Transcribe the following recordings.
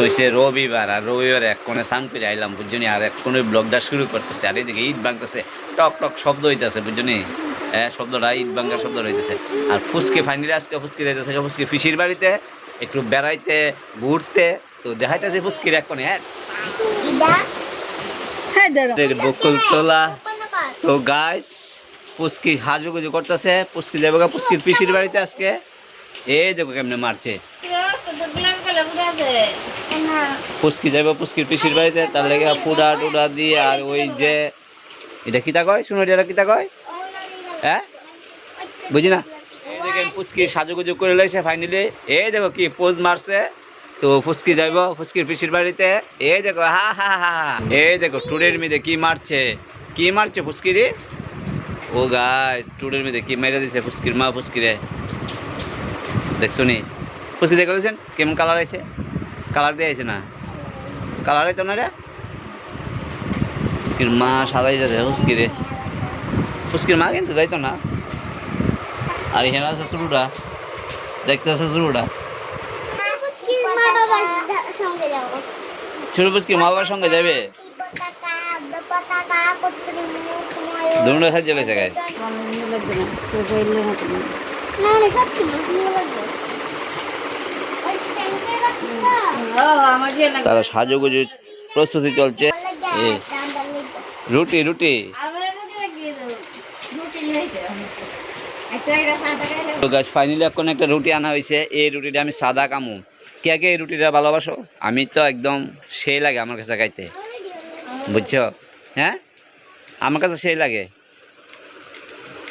হয়েছে রবিবার আর রবিবার এক কোণে সান করে আইলাম বুঝছনি আর এক কোণে ব্লগটা শুরু করতেছে আর এদিকে ইট ভাঙতেছে। টক টক শব্দ হইতেছে বুঝছনি হ্যাঁ শব্দটা ইট ভাঙার শব্দ হইতেছে। আর ফুসকে ফাইনালি আজকে ফুসকে যাইতেছে ফুসকে ফিসির বাড়িতে একটু বেড়াইতে ঘুরতে তো দেখাইতেছে ফুসকির এক কোণে হ্যাঁ? হ্যাঁ বকুল তোলা। তো গাইস পুস্কি হাজুগুজু করতেছে পুস্কি যাবে গা পুস্কির পিসির বাড়িতে আজকে। এই দেখো কেমনে মারছে। পুস্কি যাবে পুস্কির পিসির বাড়িতে, তার লেগে পুডা টুডা দিয়ে আর ওই যে, এটা কিতা কয়? শুনো, এটা কিতা কয়? হ্যাঁ? বুঝি না? এই দেখেন পুস্কি সাজুগুজু করে লাইছে ফাইনালি এই দেখো কি পোজ মারছে। তো ফুসকি যাইব ফুসকির পিসির বাড়িতে। এই দেখো, হা হা হা হা। এই দেখো, টুডের মেয়েদের কি মারছে? কি মারছে ফুসকিরে ও গাইস টুডের মেয়েদের কি মেরে দিছে ফুসকির মা ফুসকিরে দেখছ নি? ফুসকি দেখে কেমন কালার আছে কালার দিয়ে আছে না। কালার আইতো না রে? ফুসকির মা সাদাই যাচ্ছে ফুসকিরে ফুসকির মা কিন্তু যাইতো না। আর এখানে আছে শুরুটা দেখতে আছে শুরুটা ছোট ফুসকির মা বাবার সঙ্গে যাবে? দুটো সাহায্য পেয়েছে গায়ে না না সত্যি ভালো লাগবে ওই স্ট্যান্ডের রাস্তা তারা সাজুগুজু প্রস্তুতি চলছে। রুটি রুটি। তো গাছ ফাইনালি এখন একটা রুটি আনা হয়েছে। এই রুটিটা আমি সাদা কামু। কে কে এই রুটিটা ভালোবাসো? আমি তো একদম সেই লাগে আমার কাছে খাইতে। বুঝছ? হ্যাঁ? আমার কাছে সেই লাগে।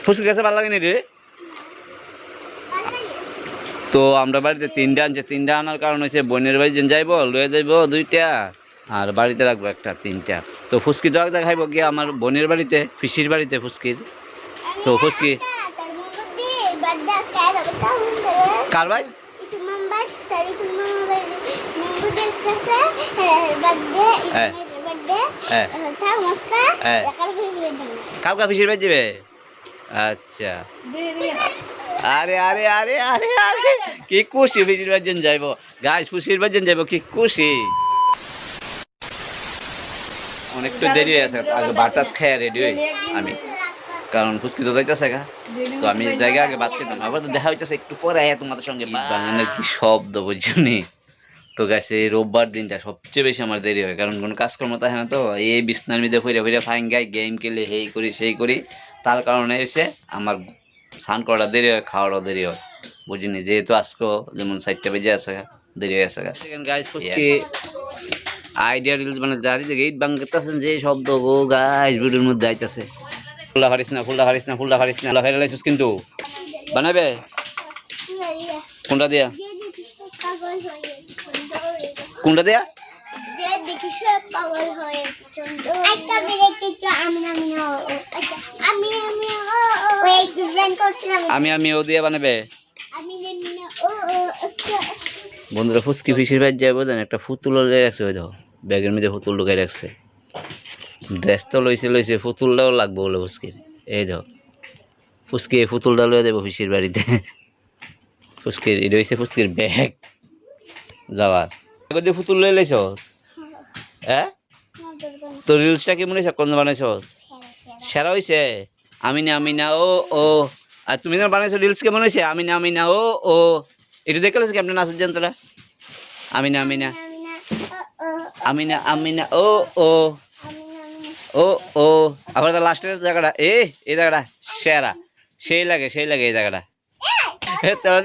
ফুসকির কাছে ভালো লাগে নি রে? তো আমরা বাড়িতে তিনটা আনছে। তিনটা আনার কারণ হচ্ছে বোনের বাড়ি যেন যাইব লয়ে যাইব দুইটা, আর বাড়িতে রাখব একটা, তিনটা। তো ফুসকি তো একটা খাইব, গিয়ে আমার বোনের বাড়িতে, পিসির বাড়িতে ফুসকির তো দেবে কার ভাই kan video dulu কালকা পিসির বাড়ি যাবে? আচ্ছা। আরে আরে আরে আরে আরে। কি খুশি পিসির বাড়ি যেন যাইব। গাছ ফুসির বাড়ি যেন যাইব, কি খুশি। অনেকটা দেরি হয়ে আছে আগে বাটাত খেয়ে রেডি হই আমি। কারণ ফুসকি তো যাইতেছে গা। তো আমি জায়গা আগে বাদ খেতাম। আবার তো দেখা হইতেছে, একটু পরে আয়া তোমাদের সঙ্গে বাংলার কি শব্দ বুঝছনি তো গাছে এই রোববার দিনটা সবচেয়ে বেশি আমার দেরি হয়। কারণ কোনো কাজকর্ম থাকে না তো। এই বিছনার মধ্যে ফিরে ফিরে ফাইন গাই গেম খেলে, হেই করি, সেই করি। তার কারণে এসে আমার স্নান করাটা দেরি হয় খাওয়ারও দেরি হয়। বুঝিনি যেহেতু আজকেও যেমন সাইডটা বেজে আছে দেরি হয়ে আছে আইডিয়া রিলস মানে জারি থেকে ইট বাংলাতেছেন যে শব্দ গো গাইস ভিডিওর মধ্যে আইতাছে। ফুলটা হারিস না ফুলটা হারিস না ফুলটা হারিস না লাইছিস কিন্তু। বানাবে? কোনটা দিয়া? hoye condor কোনটা দিয়া? Pagal hoye একটা বেরে আমি আমি আচ্ছা আমি আমি ওই একটু করছিলাম আমি আমি ও দিয়া বানাবে। আমি ও ও আচ্ছা। বন্ধুরা ফুচকি ফিসির বাইর যায় বোঝেন একটা ফুতুল লয়ে রাখছে দাও ব্যাগের মধ্যে ফুতুল ঢুকাই রাখছে। ড্রেস তো লইছে লইছে ফুতুলটাও লাগবে বলে ফুচকির। এই দাও ফুচকি এই ফুতুলটা লয়ে দেবো ফিসির বাড়িতে। ফুচকির এটা হয়েছে ফুচকির ব্যাগ। যাওয়ার। ফুতুল লয়ে লাইছ হ্যাঁ? তো রিলসটা কেমন হয়েছে কোন বানাইছ? সেরা হয়েছে আমি না আমি না ও ও। আর তুমি না বানাইছো রিলস কেমন হয়েছে আমি না আমি না ও ও। এটা দেখে লেছে কেমন নাচুর যন্ত্রটা আমি না আমি না আমি না আমি না ও ও। ও ও। আবার তো লাস্টের জায়গাটা। এ এই জায়গাটা। সেরা। সেই লাগে সেই লাগে এই জায়গাটা। তোরা